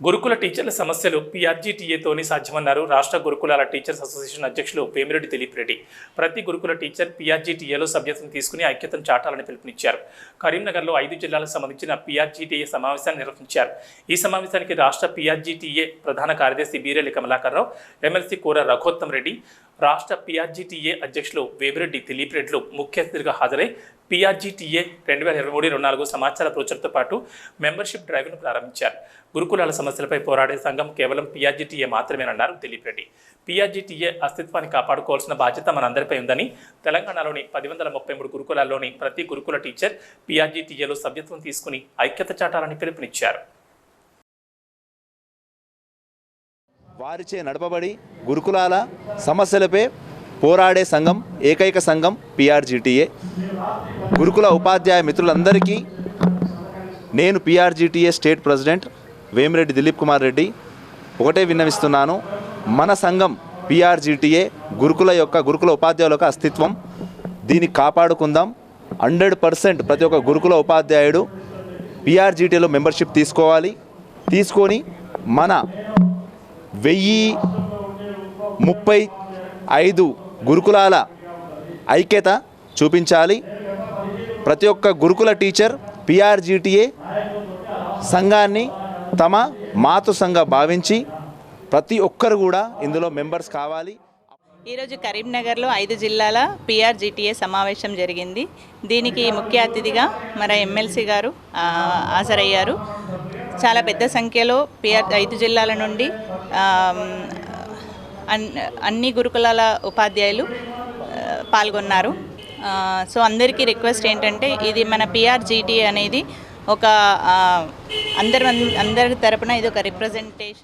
గురుకుల టీచర్ల సమస్యలు పీఆర్జీటీఏతోనే సాధ్యమన్నారు. రాష్ట్ర గురుకులాల టీచర్స్ అసోసియేషన్ అధ్యక్షులు పేమిరెడ్డి దిలీప్ రెడ్డి ప్రతి గురుకుల టీచర్ పీఆర్జీటీఏలో సభ్యత్వం తీసుకుని ఐక్యతను చాటాలని పిలుపునిచ్చారు. కరీంనగర్లో ఐదు జిల్లాలకు సంబంధించిన పీఆర్జీటీఏ సమావేశాన్ని నిర్వహించారు. ఈ సమావేశానికి రాష్ట్ర పీఆర్జీటీఏ ప్రధాన కార్యదర్శి బీరెల్లి కమలాకర్రావు ఎమ్మెల్సీ కూర రఘోత్తం రెడ్డి రాష్ట్ర పీఆర్జీటీఏ అధ్యక్షులు వేమిరెడ్డి దిలీప్ రెడ్డిలు ముఖ్య అతిథిగా హాజరై పీఆర్జీటీఏ రెండు వేల ఇరవై మూడు ఇరవై నాలుగు సమాచార ప్రచురతో పాటు మెంబర్షిప్ డ్రైవ్ను ప్రారంభించారు. గురుకులాల సమస్యలపై పోరాడే సంఘం కేవలం పీఆర్జీటీఏ మాత్రమేనన్నారు దిలీప్ రెడ్డి. పీఆర్జీటీఏ అస్తిత్వాన్ని కాపాడుకోవాల్సిన బాధ్యత మనందరిపై ఉందని తెలంగాణలోని పది వందల ముప్పై మూడు గురుకులాల్లోని ప్రతి గురుకుల టీచర్ పీఆర్జీటీఏలో సభ్యత్వం తీసుకుని ఐక్యత చాటాలని పిలుపునిచ్చారు. వారిచే నడపబడి గురుకులాల సమస్యలపై పోరాడే సంఘం ఏకైక సంఘం పీఆర్జీటీఏ. గురుకుల ఉపాధ్యాయ మిత్రులందరికీ నేను PRGTA state president Vemireddy Dilip Kumar Reddy ఒకటే విన్నవిస్తున్నాను మన సంఘం పిఆర్జిటిఏ గురుకుల యొక్క గురుకుల ఉపాధ్యాయుల యొక్క అస్తిత్వం. దీన్ని కాపాడుకుందాం. హండ్రెడ్ పర్సెంట్ ప్రతి ఒక్క గురుకుల ఉపాధ్యాయుడు పిఆర్జిటిఏలో మెంబర్షిప్ తీసుకోవాలి. తీసుకొని మన వెయ్యి ముప్పై ఐదు గురుకులాల ఐక్యత చూపించాలి. ప్రతి ఒక్క గురుకుల టీచర్ పిఆర్జిటిఏ సంఘాన్ని తమ మాతృ సంఘ భావించి ప్రతి ఒక్కరు కూడా ఇందులో మెంబర్స్ కావాలి. ఈరోజు కరీంనగర్లో ఐదు జిల్లాల పిఆర్జిటిఏ సమావేశం జరిగింది. దీనికి ముఖ్య అతిథిగా మన ఎమ్మెల్సీ గారు హాజరయ్యారు. చాలా పెద్ద సంఖ్యలో పిఆర్ ఐదు జిల్లాల నుండి అన్- అన్ని గురుకులాల ఉపాధ్యాయులు పాల్గొన్నారు. సో అందరికీ రిక్వెస్ట్ ఏంటంటే ఇది మన పిఆర్జిటి అనేది ఒక అందరి అందరి తరపున ఇది ఒక రిప్రజెంటేషన్